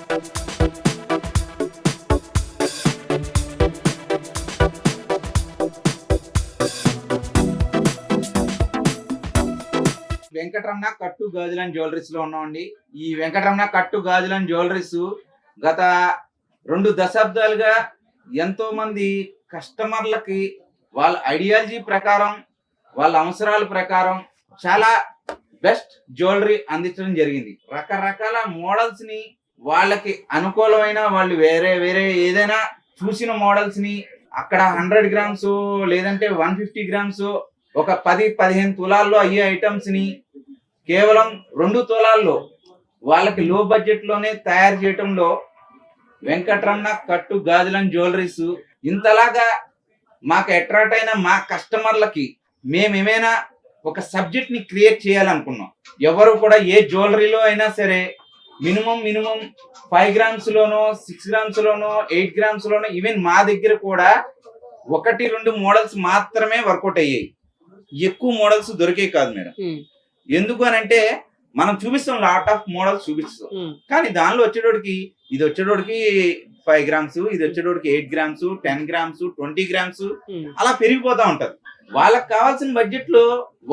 వెంకటరమణ కట్టు గాజులని జ్యువెలరీస్లో ఉన్నామండి. ఈ వెంకటరమణ కట్టు గాజులని జ్యువెలరీస్ గత రెండు దశాబ్దాలుగా ఎంతో మంది కస్టమర్లకి వాళ్ళ ఐడియాలజీ ప్రకారం వాళ్ళ అవసరాల ప్రకారం చాలా బెస్ట్ జ్యువెలరీ అందించడం జరిగింది. రకరకాల మోడల్స్ని వాళ్ళకి అనుకూలమైన వాళ్ళు వేరే వేరే ఏదైనా చూసిన మోడల్స్ని అక్కడ హండ్రెడ్ గ్రామ్స్ లేదంటే వన్ ఫిఫ్టీ గ్రామ్స్ ఒక పది పదిహేను తులాల్లో అయ్యే ఐటమ్స్ని కేవలం రెండు తులాల్లో వాళ్ళకి లో బడ్జెట్లోనే తయారు చేయటంలో వెంకటరమణ కట్టు గాజులని జ్యువెలరీస్ ఇంతలాగా మాకు అట్రాక్ట్ అయిన మా కస్టమర్లకి మేమేమైనా ఒక సబ్జెక్ట్ని క్రియేట్ చేయాలనుకున్నాం. ఎవరు కూడా ఏ జ్యువెలరీలో అయినా సరే మినిమం మినిమం ఫైవ్ గ్రామ్స్ లోనో సిక్స్ గ్రామ్స్ లోనో ఎయిట్ గ్రామ్స్ లోనో ఈవెన్ మా దగ్గర కూడా ఒకటి రెండు మోడల్స్ మాత్రమే వర్కౌట్ అయ్యాయి. ఎక్కువ మోడల్స్ దొరికేవి కాదు మేడం. ఎందుకు అని అంటే మనం చూపిస్తాం లాట్ ఆఫ్ మోడల్స్ చూపిస్తాం. కానీ దానిలో వచ్చేటోడికి ఇది వచ్చేటోడికి ఫైవ్ గ్రామ్స్ ఇది వచ్చేటోడికి eight grams ten grams twenty grams అలా పెరిగిపోతా ఉంటది. వాళ్ళకి కావాల్సిన బడ్జెట్లో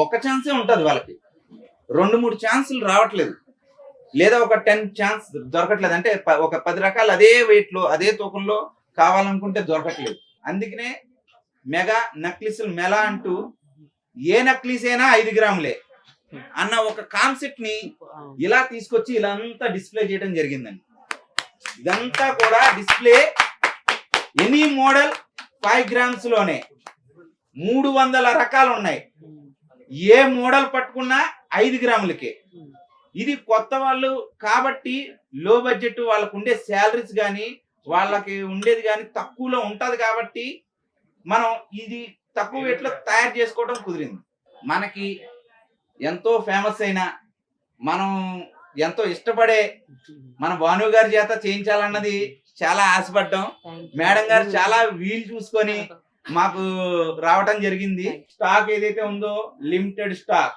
ఒక ఛాన్సే ఉంటది వాళ్ళకి. రెండు మూడు ఛాన్సులు రావట్లేదు. లేదా ఒక టెన్ ఛాన్స్ దొరకట్లేదు. అంటే ప- ఒక పది రకాలు అదే వెయిట్లో అదే తూకంలో కావాలనుకుంటే దొరకట్లేదు. అందుకనే మెగా నక్లీసులు మెలా అంటూ ఏ నక్లీస్ అయినా ఐదు గ్రాములే అన్న ఒక కాన్సెప్ట్ని ఇలా తీసుకొచ్చి ఇలా అంతా డిస్ప్లే చేయడం జరిగిందండి. ఇదంతా కూడా డిస్ప్లే ఎనీ మోడల్ ఫైవ్ గ్రామ్స్లోనే మూడు వందల రకాలు ఉన్నాయి ఏ మోడల్ పట్టుకున్నా ఐదు గ్రాములకే. ఇది కొత్త వాళ్ళు కాబట్టి లో బడ్జెట్ వాళ్ళకు ఉండే శాలరీస్ కానీ వాళ్ళకి ఉండేది కానీ తక్కువలో ఉంటది కాబట్టి మనం ఇది తక్కువ రేట్లో తయారు చేసుకోవడం కుదిరింది. మనకి ఎంతో ఫేమస్ అయిన మనం ఎంతో ఇష్టపడే మన భాను గారి చేత చేయించాలన్నది చాలా ఆశపడ్డాం. మేడం గారు చాలా వీలు చూసుకొని మాకు రావటం జరిగింది. స్టాక్ ఏదైతే ఉందో లిమిటెడ్ స్టాక్.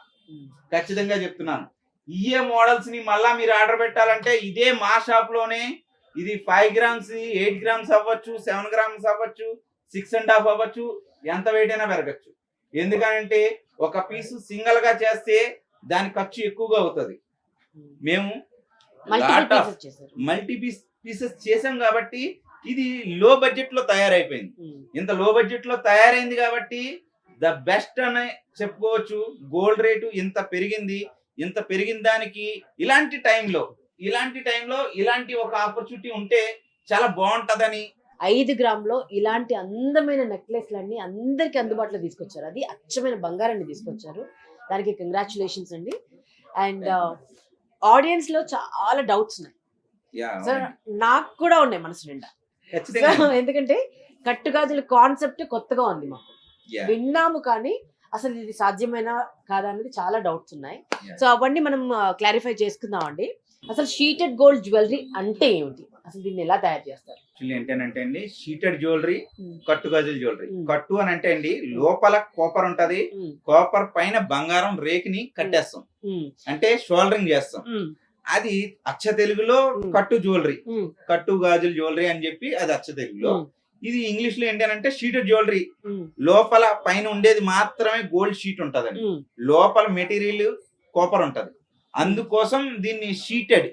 ఖచ్చితంగా చెప్తున్నాను. ఇయే మోడల్స్ని మళ్ళా మీరు ఆర్డర్ పెట్టాలంటే ఇదే మా షాప్లోనే ఇది ఫైవ్ గ్రామ్స్ ఎయిట్ గ్రామ్స్ అవ్వచ్చు సెవెన్ గ్రామ్స్ అవ్వచ్చు సిక్స్ అండ్ హాఫ్ అవ్వచ్చు ఎంత వెయిట్ అయినా పెరగచ్చు. ఎందుకంటే ఒక పీసు సింగల్గా చేస్తే దాని ఖర్చు ఎక్కువగా అవుతుంది. మేము మల్టీ పీస్ పీసెస్ చేసాం కాబట్టి ఇది లో బడ్జెట్లో తయారైపోయింది. ఇంత లో బడ్జెట్లో తయారైంది కాబట్టి ద బెస్ట్ అని చెప్పుకోవచ్చు. గోల్డ్ రేటు ఇంత పెరిగింది. ఇంత పెరిగిన దానికి ఇలాంటి టైంలో ఇలాంటి టైంలో ఇలాంటి ఒక ఆపర్చునిటీ ఉంటే చాలా బాగుంటదని. ఐదు గ్రామ్లో ఇలాంటి అందమైన నెక్లెస్లన్నీ అందరికి అందుబాటులో తీసుకొచ్చారు. అది అచ్చమైన బంగారాన్ని తీసుకొచ్చారు. దానికి కంగ్రాచులేషన్స్ అండి. అండ్ ఆడియన్స్లో చాలా డౌట్స్ ఉన్నాయి. నాకు కూడా ఉన్నాయి మనసు నిండా. ఎందుకంటే కట్టుగాజుల కాన్సెప్ట్ కొత్తగా ఉంది మాకు. విన్నాము కానీ అసలు ఇది సాధ్యమేనా కాదా అనేది చాలా డౌట్స్ ఉన్నాయి. సో అవన్నీ మనం క్లారిఫై చేసుకుందాం అండి అసలు షీటెడ్ గోల్డ్ జ్యువెలరీ అంటే ఏమిటి? అసలు దీన్ని ఎలా తయారు చేస్తారు? ఏంటంటే అండి షీటెడ్ జ్యువెలరీ Hmm. కట్టు గాజుల జ్యువెలరీ Hmm. కట్టు అని అంటే అండి లోపల కాపర్ ఉంటది కాపర్ పైన బంగారం రేకిని కట్టేస్తాం. అంటే షోల్డరింగ్ చేస్తాం. అది అచ్చ తెలుగులో Hmm. కట్టు జ్యువెలరీ కట్టు గాజుల జ్యువెలరీ అని చెప్పి అది అచ్చ తెలుగులో. ఇది ఇంగ్లీష్లో ఏంటంటే షీటెడ్ జ్యువెలరీ లోపల పైన ఉండేది మాత్రమే గోల్డ్ షీట్ ఉంటదండి. లోపల మెటీరియల్ కాపర్ ఉంటది. అందుకోసం దీన్ని షీటెడ్.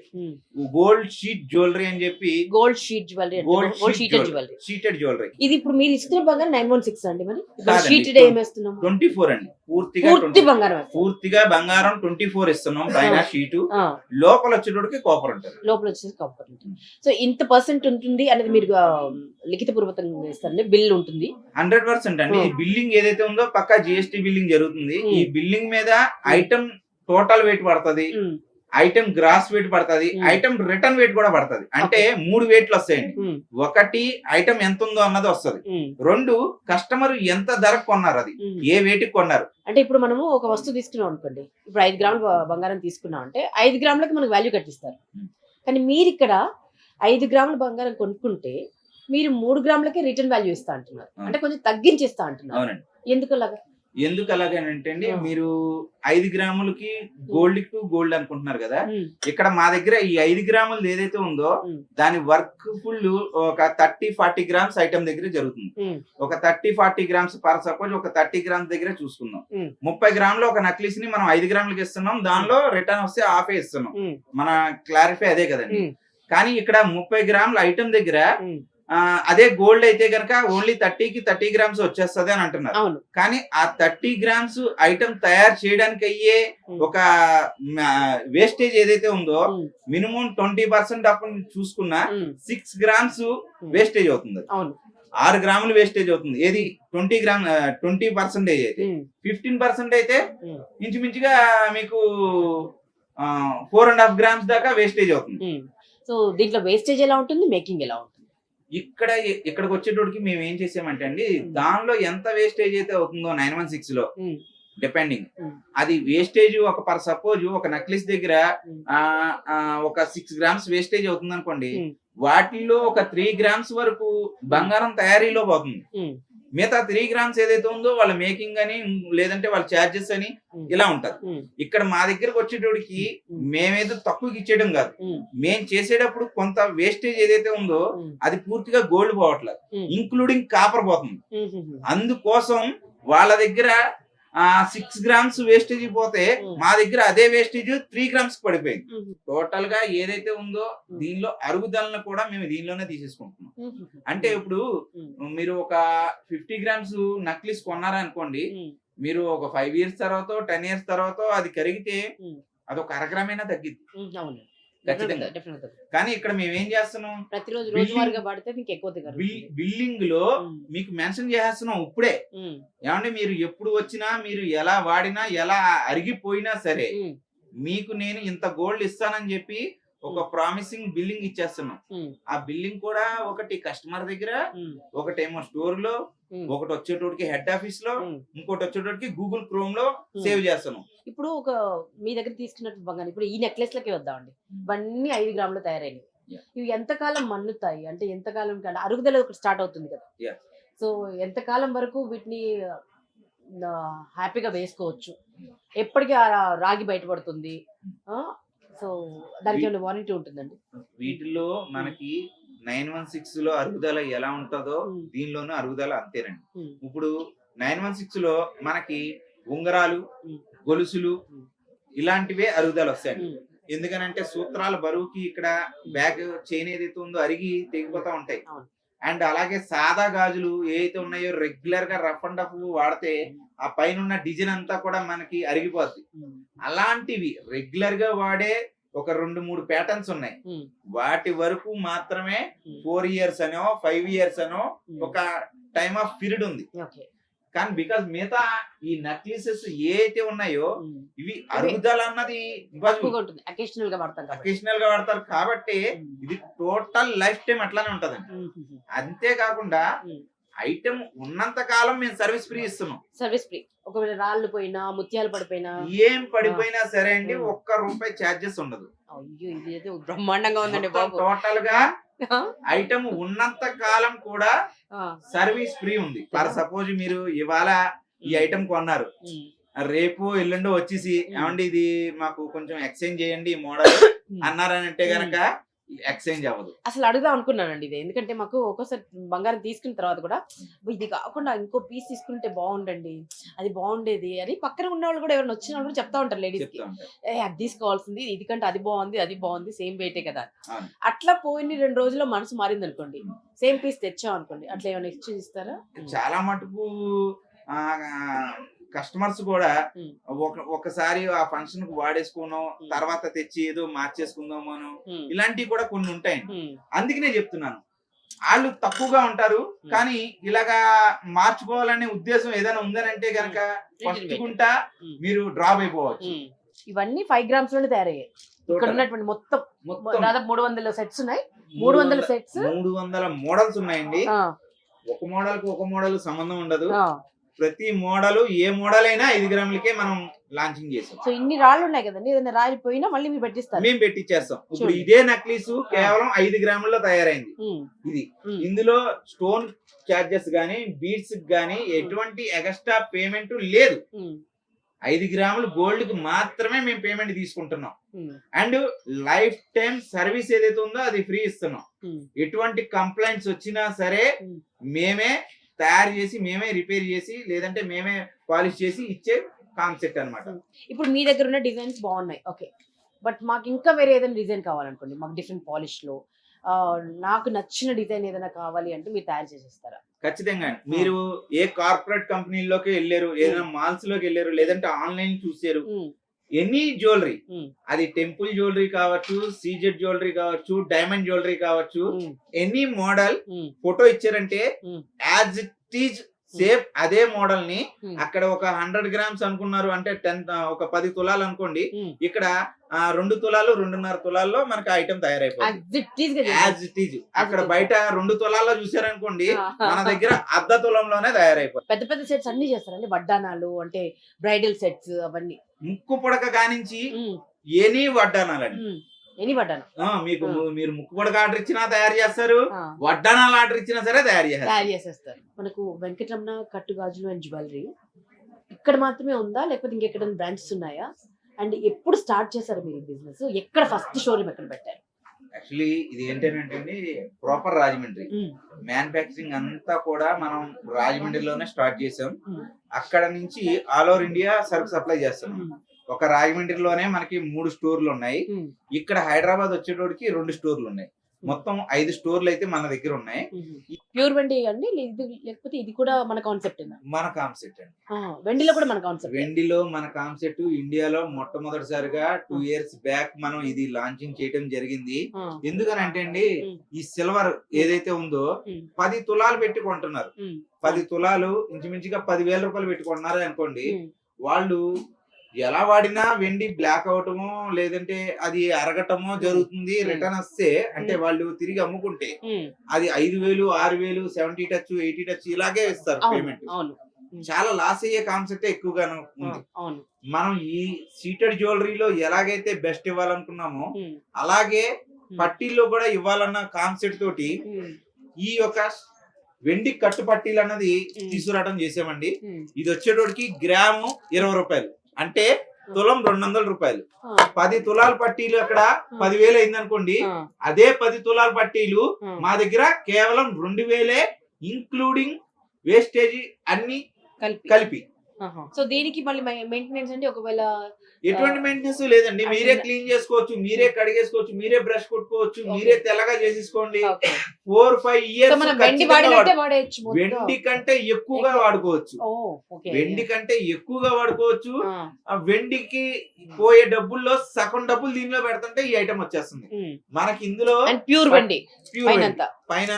గోల్డ్ షీట్ జ్యువెలరీ అని చెప్పి gold sheet jewellery gold sheeted jewellery sheeted jewellery ఇది ఇప్పుడు మీరు ఇస్తున్న బంగారం నైన్ వన్ సిక్స్ అండి మరి. షీటెడ్ ఏం వేస్తున్నాం? ట్వంటీ ఫోర్ అండి. పూర్తిగా పూర్తి 24 బంగారం. పూర్తిగా బంగారం ట్వంటీ ఫోర్ ఇస్తున్నాం పైన షీటు లోపల వచ్చేటోడికి కాపర్ ఉంటది. లోపల వచ్చేసి కాపర్ ఉంటుంది. సో ఇంత పర్సెంట్ ఉంటుంది అనేది మీరు లిఖిత పూర్వకంగా ఇస్తారండి బిల్ ఉంటుంది. హండ్రెడ్ పర్సెంట్ అండి. బిల్డింగ్ ఏదైతే ఉందో పక్కా జిఎస్టీ బిల్డింగ్ జరుగుతుంది. Hmm. ఈ బిల్డింగ్ మీద ఐటమ్ టోటల్ వెయిట్ పడుతుంది. ఐటమ్ గ్రాస్ వెయిట్ పడుతుంది. ఐటమ్ రిటర్న్ వెయిట్ కూడా పడుతుంది. అంటే మూడు వెయిట్లు వస్తాయండి. ఒకటి ఐటమ్ ఎంత ఉందో అన్నది వస్తుంది. రెండు కస్టమర్ ఎంత ధరకు కొన్నారు అది. ఏ వెయిట్కి కొన్నారు? అంటే ఇప్పుడు మనము ఒక వస్తువు తీసుకున్నాం అనుకోండి. ఇప్పుడు ఐదు గ్రాముల బంగారం తీసుకున్నాం అంటే ఐదు గ్రాములకి మనకు వాల్యూ కట్టిస్తారు. కానీ మీరు ఇక్కడ ఐదు గ్రాముల బంగారం కొనుక్కుంటే మీరు మూడు గ్రాములకే రిటర్న్ వాల్యూ ఇస్తా అంటున్నారు. అంటే కొంచెం తగ్గించేస్తా అంటున్నారు. ఎందుకు అలాగా? ఎందుకు అలాగేనంటే అండి. మీరు ఐదు గ్రాములకి గోల్డ్ టు గోల్డ్ అనుకుంటున్నారు కదా? ఇక్కడ మా దగ్గర ఈ ఐదు గ్రాములు ఏదైతే ఉందో. దాని వర్క్ ఫుల్ ఒక థర్టీ ఫార్టీ గ్రామ్స్ ఐటమ్ దగ్గర జరుగుతుంది. ఒక thirty forty grams per suppose ఒక థర్టీ గ్రామ్స్ దగ్గర చూసుకుందాం. ముప్పై గ్రాములు ఒక నక్లీస్ని మనం ఐదు గ్రాములకి ఇస్తున్నాం. దానిలో రిటర్న్ వస్తే హాఫే ఇస్తున్నాం. మన క్లారిఫై అదే కదండి. కానీ ఇక్కడ ముప్పై గ్రాముల ఐటమ్ దగ్గర అదే గోల్డ్ అయితే గనక ఓన్లీ థర్టీకి థర్టీ గ్రామ్స్ వచ్చేస్తది అని అంటున్నారు. కానీ ఆ థర్టీ గ్రామ్స్ ఐటమ్ తయారు చేయడానికి అయ్యే. ఒక వేస్టేజ్ ఏదైతే ఉందో మినిమం ట్వంటీ పర్సెంట్ అప్పుడు చూసుకున్నా సిక్స్ గ్రామ్స్ వేస్టేజ్ అవుతుంది. ఆరు గ్రాములు వేస్టేజ్ అవుతుంది. ఏది? ట్వంటీ గ్రామ్ ట్వంటీ పర్సెంటేజ్ అయితే. ఫిఫ్టీన్ పర్సెంట్ అయితే ఇంచుమించుగా మీకు ఫోర్ అండ్ హాఫ్ గ్రామ్స్ దాకా వేస్టేజ్ అవుతుంది. సో దీంట్లో వేస్టేజ్ ఎలా ఉంటుంది? మేకింగ్ ఎలా ఉంటుంది? ఇక్కడ ఇక్కడికి వచ్చేటోడికి మేము ఏం చేసామంటే అండి. దానిలో ఎంత వేస్టేజ్ అయితే అవుతుందో నైన్ వన్ సిక్స్లో డిపెండింగ్. అది వేస్టేజ్ ఒక పర్ సపోజ్ ఒక నెక్లెస్ దగ్గర ఒక సిక్స్ గ్రామ్స్ వేస్టేజ్ అవుతుంది అనుకోండి. వాటిల్లో ఒక త్రీ గ్రామ్స్ వరకు బంగారం తయారీలో పోతుంది మిగతా త్రీ గ్రామ్స్ ఏదైతే ఉందో వాళ్ళ మేకింగ్ అని లేదంటే వాళ్ళ చార్జెస్ అని ఇలా ఉంటది. ఇక్కడ మా దగ్గరకు వచ్చేటోడికి. మేమేదో తక్కువకి ఇచ్చేయడం కాదు. మేం చేసేటప్పుడు కొంత వేస్టేజ్ ఏదైతే ఉందో అది పూర్తిగా గోల్డ్ పోవట్లేదు. ఇంక్లూడింగ్ కాపర్ పోతుంది. అందుకోసం వాళ్ళ దగ్గర సిక్స్ గ్రామ్స్ వేస్టేజ్ పోతే. మా దగ్గర అదే వేస్టేజ్ త్రీ గ్రామ్స్ పడిపోయింది. టోటల్గా ఏదైతే ఉందో. దీనిలో అరుగుదలను కూడా మేము దీనిలోనే తీసేసుకుంటున్నాం. అంటే ఇప్పుడు మీరు ఒక ఫిఫ్టీ గ్రామ్స్ నక్లీస్ కొన్నారనుకోండి మీరు ఒక ఫైవ్ ఇయర్స్ తర్వాత టెన్ ఇయర్స్ తర్వాత అది కరిగితే. అది ఒక అరగ్రామైనా అవును. ఖచ్చితంగా. కానీ ఇక్కడ మేము ఏం చేస్తున్నాం? ప్రతిరోజు Billing- రోజువారీగా వాడితే మీకు ఎక్కువ దిగరు బిల్ బిల్లింగ్లో మీకు మెన్షన్ చేసేస్తున్నాం ఇప్పుడే. ఏమంటే మీరు ఎప్పుడు వచ్చినా మీరు ఎలా వాడినా ఎలా అరిగిపోయినా సరే మీకు నేను ఇంత గోల్డ్ ఇస్తానని చెప్పి ఒక ప్రామిసింగ్ బిల్లింగ్ ఇచ్చేస్తున్నాం. ఆ బిల్లింగ్ కూడా ఒకటి కస్టమర్ దగ్గర ఒకటేమో స్టోర్లో ఒకటి వచ్చేటోడికి హెడ్ ఆఫీస్లో ఇంకోటి వచ్చేటోడికి గూగుల్ క్రోమ్లో సేవ్ చేస్తున్నాం. ఇప్పుడు ఒక మీ దగ్గర తీసుకున్నట్టు బంగారం ఇప్పుడు ఈ నెక్లెస్ లకి వద్దామండి. ఇవన్నీ ఐదు గ్రాములు తయారైనవి. ఇవి ఎంతకాలం మన్నుతాయి? అంటే ఎంతకాలం కంటే అరుగుదల స్టార్ట్ అవుతుంది కదా. సో ఎంతకాలం వరకు వీటిని హ్యాపీగా వేసుకోవచ్చు? ఎప్పటికీ రాగి బయటపడుతుంది? సో దానికి వారంటీ ఉంటుందండి? వీటిలో మనకి నైన్ వన్ సిక్స్లో అరుగుదల ఎలా ఉంటుందో దీనిలోనూ అరుగుదల అంతేనండి. ఇప్పుడు నైన్ వన్ సిక్స్లో మనకి ఉంగరాలు. గొలుసులు. ఇలాంటివే అరుగుదల వస్తాయండి ఉమ్, ఎందుకనంటే సూత్రాల బరువుకి ఇక్కడ బ్యాగ్ చైన్ ఏదైతే ఉందో అరిగి తెగిపోతా ఉంటాయి. అండ్ అలాగే సాదా గాజులు ఏవైతే ఉన్నాయో రెగ్యులర్గా రఫ్ అండ్ టఫ్ వాడితే ఆ పైన ఉన్న డిజైన్ అంతా కూడా మనకి అరిగిపోద్ది. అలాంటివి రెగ్యులర్గా వాడే ఒక రెండు మూడు ప్యాటర్న్స్ ఉన్నాయి. వాటి వరకు మాత్రమే ఫోర్ ఇయర్స్ అనో ఫైవ్ ఇయర్స్ అనో. ఒక టైమ్ ఆఫ్ పీరియడ్ ఉంది. కానీ బికాస్ మిగతా ఈ నక్లీసెస్ ఏ అయితే ఉన్నాయో. ఇవి అరుగుదల అన్నది అకేషనల్గా వాడతాం కాబట్టి. అకేషనల్గా వాడతారు కాబట్టి ఇది టోటల్ లైఫ్ టైం అట్లానే ఉంటదండి. అంతేకాకుండా. ఐటమ్ ఉన్నంత కాలం మేము సర్వీస్ ఫ్రీ ఇస్తున్నాం. సర్వీస్ ఫ్రీ ఒకవేళ రాళ్ళు పోయినా ముత్యాలు పడిపోయినా. ఏం పడిపోయినా సరే అండి. ఒక్క రూపాయి చార్జెస్ ఉండదు. అయ్యో ఇది బ్రహ్మాండంగా ఉందండి టోటల్గా ఐటమ్ ఉన్నంత కాలం కూడా సర్వీస్ ఫ్రీ ఉంది. ఫర్ సపోజ్ మీరు ఇవాళ ఈ ఐటమ్ కొన్నారు. రేపు ఎల్లుండో వచ్చేసి. ఏమండి ఇది మాకు కొంచెం ఎక్స్చేంజ్ చేయండి ఈ మోడల్. అన్నారనంటే గనక ఎక్స్చేంజ్ అవ్వదు. అసలు అడుగుదాం అనుకున్నానండి ఇది. ఎందుకంటే మాకు ఒక్కోసారి బంగారం తీసుకున్న తర్వాత కూడా "అబ్బో, ఇది కాకుండా ఇంకో పీస్ తీసుకుంటే బాగుండండి. అది బాగుండేది అని పక్కన ఉన్న వాళ్ళు కూడా ఎవరైనా వచ్చిన వాళ్ళు కూడా చెప్తా ఉంటారు లేడీస్కి. ఏ అది తీసుకోవాల్సింది ఇది కంటే అది బాగుంది అది బాగుంది సేమ్ వెయిటే కదా. అట్లా పోయిన రెండు రోజుల్లో మనసు మారింది అనుకోండి. సేమ్ పీస్ తెచ్చాం అనుకోండి. అట్లా ఏమైనా ఎక్స్చేంజ్ ఇస్తారా? చాలా మటుకు కస్టమర్స్ కూడా ఒకసారి ఆ ఫంక్షన్కు వాడేసుకున్నాం. తర్వాత తెచ్చి ఏదో మార్చేసుకుందామను ఉమ్, ఇలాంటివి కూడా కొన్ని ఉంటాయండి ఉమ్, అందుకనే చెప్తున్నాను. వాళ్ళు తక్కువగా ఉంటారు కానీ ఇలాగా మార్చుకోవాలనే ఉద్దేశం ఏదైనా ఉందనంటే గనక ఫస్ట్ గుంటా మీరు డ్రాప్ అయిపోవచ్చు. ఇవన్నీ ఫైవ్ గ్రామ్స్లోనే తయారయ్యాయి. ఇక్కడ. ఉన్నటువంటి మొత్తం మొత్తం. దాదాపు మూడు వందల సెట్స్ ఉన్నాయి. మూడు వందల సెట్స్ మూడు వందల మోడల్స్ ఉన్నాయండి. ఒక మోడల్కి ఒక మోడల్ సంబంధం ఉండదు. ప్రతి మోడల్ ఏ మోడల్ అయినా ఐదు గ్రాములకే మనం లాంచింగ్ చేసాం. సో ఇన్ని రాళ్ళు ఉన్నాయి కదండి ఏదైనా రాయి పోయినా మళ్ళీ మీరు పెట్టిస్తారు. మేము పెట్టిచ్చేస్తాం. ఇప్పుడు. ఇదే నక్లీస్ కేవలం ఐదు గ్రాముల్లో తయారైంది. ఇది. ఇందులో స్టోన్ చార్జెస్ గానీ బీడ్స్ గానీ ఎటువంటి ఎక్స్ట్రా పేమెంట్ లేదు. ఐదు గ్రాములు గోల్డ్కి మాత్రమే మేము పేమెంట్ తీసుకుంటున్నాం. అండ్ లైఫ్ టైం సర్వీస్ ఏదైతే ఉందో అది ఫ్రీ ఇస్తున్నాం. ఎటువంటి కంప్లైంట్స్ వచ్చినా సరే. మేమే తయారు చేసి మేమే రిపేర్ చేసి లేదంటే మేమే పాలిష్ చేసి ఇచ్చే కాన్సెప్ట్ అన్నమాట. ఇప్పుడు మీ దగ్గర ఉన్న డిజైన్స్ బాగున్నాయి. ఓకే. బట్ మాకు ఇంకా వేరే ఏదైనా డిజైన్ కావాలనుకోండి. మాకు డిఫరెంట్ పాలిష్లో. ఆ, నాకు నచ్చిన డిజైన్ ఏదైనా కావాలి అంటే మీరు తయారు చేసేస్తారా? ఖచ్చితంగా. మీరు ఏ కార్పొరేట్ కంపెనీలోకి వెళ్ళారు ఏదైనా మాల్స్లోకి వెళ్ళారు లేదంటే ఆన్లైన్ చూసారు. Any jewellery. అది టెంపుల్ జ్యువెలరీ కావచ్చు సీజెడ్ జ్యువెలరీ కావచ్చు డైమండ్ జ్యువెలరీ కావచ్చు ఎనీ మోడల్ ఫోటో ఇచ్చారంటే. యాజ్ ఇట్ ఈజ్ సేమ్ అదే మోడల్ని Hmm. అక్కడ ఒక హండ్రెడ్ గ్రామ్స్ అనుకున్నారు అంటే టెన్ ఒక పది తులాలు అనుకోండి ఉమ్. ఇక్కడ రెండు తులాలు రెండున్నర తులాల్లో మనకి ఐటమ్ తయారైపోతుంది అక్కడ. బయట రెండు తులాల్లో చూసారనుకోండి? మన దగ్గర అర్ధ తులంలోనే తయారైపోతుంది పెద్ద పెద్ద సెట్స్ అన్ని చేస్తారండి వడ్డానాలు అంటే బ్రైడల్ సెట్స్ అవన్నీ ముక్కు పుడక కానించి ఎనీ వడ్డానాలండి. ఎన్ని వడ్డాను ఆ, మీకు మీరు ముక్కు పుడక ఆర్డర్ ఇచ్చినా తయారు చేస్తారు వడ్డానాలు ఆర్డర్ ఇచ్చినా సరే తయారు చేస్తారు. తయారు చేసేస్తారు. మనకు వెంకటరమణ కట్టు గాజులు అండ్ జ్యువెలరీ ఇక్కడ మాత్రమే ఉందా? లేకపోతే ఇంకెక్కడ బ్రాంచెస్ ఉన్నాయా? అండ్ ఎప్పుడు స్టార్ట్ చేశారు మీరు బిజినెస్? ఎక్కడ ఫస్ట్ షోరూమ్ ఎక్కడ పెట్టారు? యాక్చువల్లీ ఇది ఏంటంటే ప్రాపర్ రాజమండ్రి. మ్యానుఫ్యాక్చరింగ్ అంతా కూడా మనం రాజమండ్రిలోనే స్టార్ట్ చేసాం అక్కడ నుంచి ఆల్ ఓవర్ ఇండియా సరుకు సప్లై చేస్తాం ఒక రాజమండ్రిలోనే మనకి మూడు స్టోర్లు ఉన్నాయి. ఇక్కడ హైదరాబాద్ వచ్చేటోడికి రెండు స్టోర్లు ఉన్నాయి. మొత్తం ఐదు స్టోర్లు అయితే మన దగ్గర ఉన్నాయి. ప్యూర్ వెండి అండి? లేకపోతే ఇది కూడా మన కాన్సెప్ట్ మన కాన్సెప్ట్ అండి. వెండిలో కూడా మన కాన్సెప్ట్ వెండిలో మన కాన్సెప్ట్ ఇండియాలో మొట్టమొదటిసారిగా టూ ఇయర్స్ బ్యాక్ మనం ఇది లాంచింగ్ చేయడం జరిగింది. ఎందుకని అంటే అండి. ఈ సిల్వర్ ఏదైతే ఉందో. పది తులాలు పెట్టి కొంటున్నారు. పది తులాలు ఇంచుమించుగా పదివేల రూపాయలు పెట్టి కొన్నారు అనుకోండి వాళ్ళు ఎలా వాడినా వెండి బ్లాక్ అవటమో లేదంటే అది అరగటమో జరుగుతుంది. రిటర్న్ వస్తే అంటే. వాళ్ళు తిరిగి అమ్ముకుంటే అది ఐదు వేలు ఆరు వేలు సెవెంటీ టచ్ ఎయిటీ టచ్ ఇలాగే ఇస్తారు పేమెంట్ చాలా లాస్ అయ్యే కాన్సెప్ట్ ఎక్కువగాను ఉంది. మనం ఈ సీటెడ్ జ్యువెలరీలో ఎలాగైతే బెస్ట్ ఇవ్వాలనుకున్నామో అలాగే పట్టీల్లో కూడా ఇవ్వాలన్న కాన్సెప్ట్ తోటి ఈ యొక్క వెండి కట్టు పట్టీలు అన్నది. తీసుకురావడం చేసామండి. ఇది వచ్చేటోడికి గ్రాము ఇరవై రూపాయలు. అంటే తులం రెండు వందల రూపాయలు పది తులాల పట్టీలు అక్కడ పదివేలు అయింది అనుకోండి అదే పది తులాల పట్టీలు. మా దగ్గర కేవలం రెండు వేలే ఇంక్లూడింగ్ వేస్టేజ్ అన్ని కలిపి. సో దీనికి మళ్ళీ మెయింటెనెన్స్ అంటే ఒకవేళ ఎటువంటి మెయింటెనెన్స్ లేదండి. మీరే క్లీన్ చేసుకోవచ్చు మీరే కడిగేసుకోవచ్చు మీరే బ్రష్ కొట్టుకోవచ్చు. మీరే తెల్లగా చేసేసుకోండి. ఓకే. ఫోర్ ఫైవ్ ఇయర్స్ వెండి కంటే ఎక్కువగా ఎక్కువ. వాడుకోవచ్చు. వెండి కంటే ఎక్కువగా వాడుకోవచ్చు. ఆ, వెండికి పోయే డబ్బుల్లో సగం డబ్బులు దీనిలో పెడుతుంటే ఈ ఐటమ్ వచ్చేస్తుంది. మనకి ఇందులో ప్యూర్ వెండి. ప్యూర్ పైన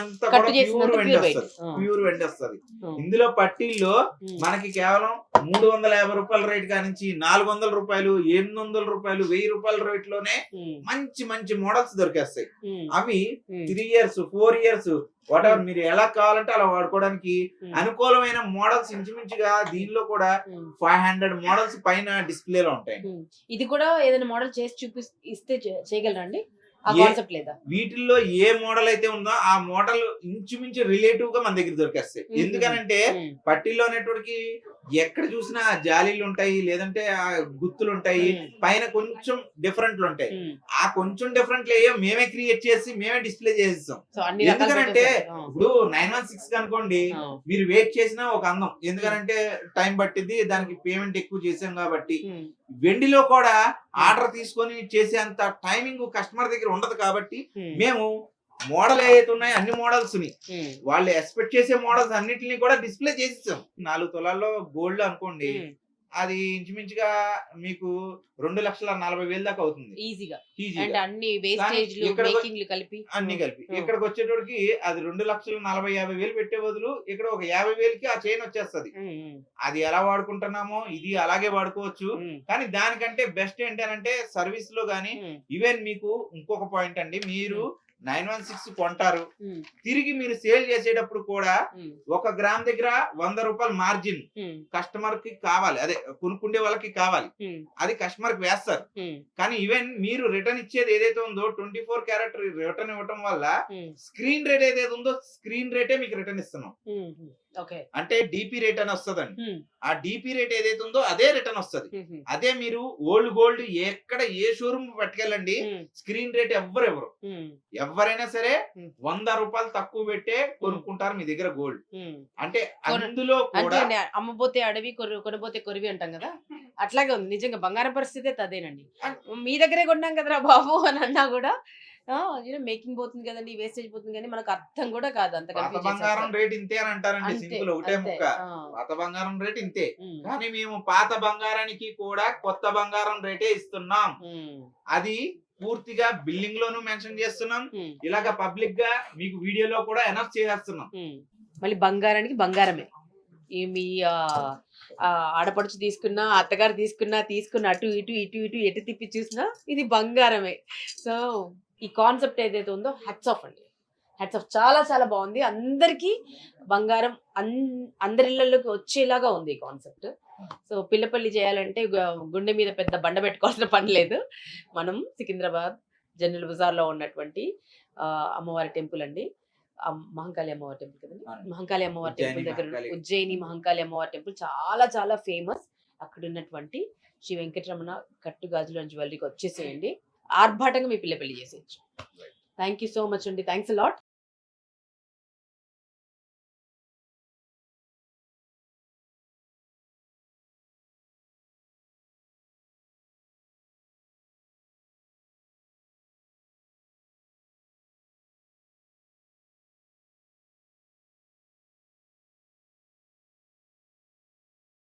ప్యూర్ వెండి వస్తుంది. ప్యూర్ వెండి వస్తుంది. ఇందులో పట్టీల్లో మనకి కేవలం మూడు వందల యాభై రూపాయల రేట్ కానించి నాలుగు వందల రూపాయలు ఎనిమిది వందల రూపాయలు వెయ్యి రూపాయల రేట్లోనే మంచి మంచి మోడల్స్ దొరికేస్తాయి. అవి three years four years whatever మీరు ఎలా కావాలంటే అలా వాడుకోవడానికి అనుకూలమైన మోడల్స్ ఇంచుమించుగా దీనిలో కూడా ఫైవ్ హండ్రెడ్ మోడల్స్ పైన డిస్ప్లేలో ఉంటాయి. ఇది కూడా ఏదైనా మోడల్ చేసి చూపి ఇస్తే చే- చేయగలరా అండి? ఆ ఏ- కాన్సెప్ట్ లేదా? వీటిల్లో ఏ మోడల్ అయితే ఉందో ఆ మోడల్ ఇంచుమించు రిలేటివ్గా మన దగ్గర దొరికేస్తాయి. మ్మ్. ఎందుకనంటే ఉమ్, పట్టీల్లో అనేటోడికి ఎక్కడ చూసినా జాలీలు ఉంటాయి లేదంటే ఆ గుత్తులు ఉంటాయి పైన కొంచెం డిఫరెంట్లు ఉంటాయి. ఆ కొంచెం డిఫరెంట్ లేయో మేమే క్రియేట్ చేసి మేమే డిస్ప్లే చేసిస్తాం. ఆ, ఇప్పుడు నైన్ వన్ సిక్స్ అనుకోండి మీరు వెయిట్ చేసినా ఒక అందం ఎందుకనంటే టైం పట్టింది దానికి పేమెంట్ ఎక్కువ చేసాం కాబట్టి. వెండిలో కూడా ఆర్డర్ తీసుకొని చేసేంత టైమింగ్ కస్టమర్ దగ్గర ఉండదు కాబట్టి మేము మోడల్ ఏదైతే ఉన్నాయో అన్ని మోడల్స్ వాళ్ళు ఎక్స్పెక్ట్ చేసే మోడల్స్ అన్నిటిని కూడా డిస్ప్లే చేసిస్తాం నాలుగు తులాల్లో గోల్డ్ అనుకోండి. అది ఇంచుమించుగా మీకు రెండు లక్షల నలభై వేలు దాకా అవుతుంది. ఈజీగా. అన్ని కలిపి. అన్ని కలిపి. ఇక్కడికి వచ్చేటోడికి అది రెండు లక్షల నలభై యాభై వేలు పెట్టే బదులు ఇక్కడ ఒక యాభై వేలకి ఆ చైన్ వచ్చేస్తది. అది ఎలా వాడుకుంటున్నామో ఇది అలాగే వాడుకోవచ్చు. కానీ దానికంటే బెస్ట్ ఏంటంటే సర్వీస్లో గానీ ఈవెన్ మీకు ఇంకొక పాయింట్ అండి. మీరు నైన్ వన్ సిక్స్ కొంటారు. తిరిగి మీరు సేల్ చేసేటప్పుడు కూడా ఒక గ్రామ్ దగ్గర వంద రూపాయల మార్జిన్ కస్టమర్కి కావాలి. అదే కొనుక్కుండే వాళ్ళకి కావాలి. అది కస్టమర్కి వేస్తారు. కానీ ఈవెన్ మీరు రిటర్న్ ఇచ్చేది ఏదైతే ఉందో ట్వంటీ ఫోర్ క్యారెట్ రిటర్న్ ఇవ్వటం వల్ల స్క్రీన్ రేట్ ఏదైతే ఉందో స్క్రీన్ రేటే మీకు రిటర్న్ ఇస్తున్నాం. అంటే డిపి రేట్ అని వస్తుందండి. ఆ డిపి రేట్ ఏదైతే ఉందో అదే రిటర్న్ వస్తుంది. అదే మీరు ఓల్డ్ గోల్డ్ ఎక్కడ ఏ షోరూమ్ పట్టుకెళ్ళండి స్క్రీన్ రేట్ ఎవ్వరు ఎవరు ఉమ్, ఎవరైనా సరే. వంద రూపాయలు తక్కువ పెట్టే కొనుక్కుంటారు మీ దగ్గర గోల్డ్. అంటే అందులో కూడా అమ్మపోతే అడవి కొరు కొనపోతే కొరివి అంటాం కదా. అట్లాగే ఉంది. నిజంగా బంగారం పరిస్థితి అదేనండి. మీ దగ్గరే కొన్నాం కదరా బాబు అని అన్నా కూడా మేకింగ్ పోతుంది కదండి వేస్టేజ్ పోతుంది కానీ మనకు అర్థం కూడా కాదు అంత బంగారం. రేట్ ఇంతే అని అంటారండి సింపుల్ ఒకటే. ముక్క. పాత బంగారం రేట్ ఇంతే. కానీ మేము పాత బంగారానికి కూడా కొత్త బంగారం రేటే ఇస్తున్నాం. అది పూర్తిగా బిల్డింగ్ లోను మెన్షన్ చేస్తున్నాం. ఇలాగ పబ్లిక్గా మీకు వీడియోలో కూడా అనౌన్స్ చేసేస్తున్నాం. మళ్ళీ బంగారానికి బంగారమే. మీ ఆడపడుచు తీసుకున్నా అత్తగారు తీసుకున్నా తీసుకున్న అటు ఇటు ఇటు ఇటు ఎటు తిప్పి చూసినా ఇది బంగారమే. సో ఈ కాన్సెప్ట్ ఏదైతే ఉందో హ్యాట్స్ ఆఫ్ అండి. హ్యాట్స్ ఆఫ్ చాలా చాలా బాగుంది. అందరికీ బంగారం అన్ అందరి వచ్చేలాగా ఉంది ఈ కాన్సెప్ట్. సో పిల్లపల్లి చేయాలంటే గుండె మీద పెద్ద బండ పెట్టుకోవాల్సిన పని లేదు. మనం సికింద్రాబాద్ జనరల్ బజార్లో ఉన్నటువంటి అమ్మవారి టెంపుల్ అండి. మహంకాళి అమ్మవారి టెంపుల్ కదండి. మహంకాళి అమ్మవారి టెంపుల్ దగ్గర. ఉజ్జయిని మహంకాళి అమ్మవారి టెంపుల్ చాలా చాలా ఫేమస్. అక్కడ ఉన్నటువంటి శ్రీ వెంకటరమణ కట్టు గాజులు జ్యువెలరీకి వచ్చేసేయండి. ఆర్భాటంగా మీ పిల్ల పెళ్ళి చేసేయచ్చు. థ్యాంక్ యూ సో మచ్ అండి. Thanks lot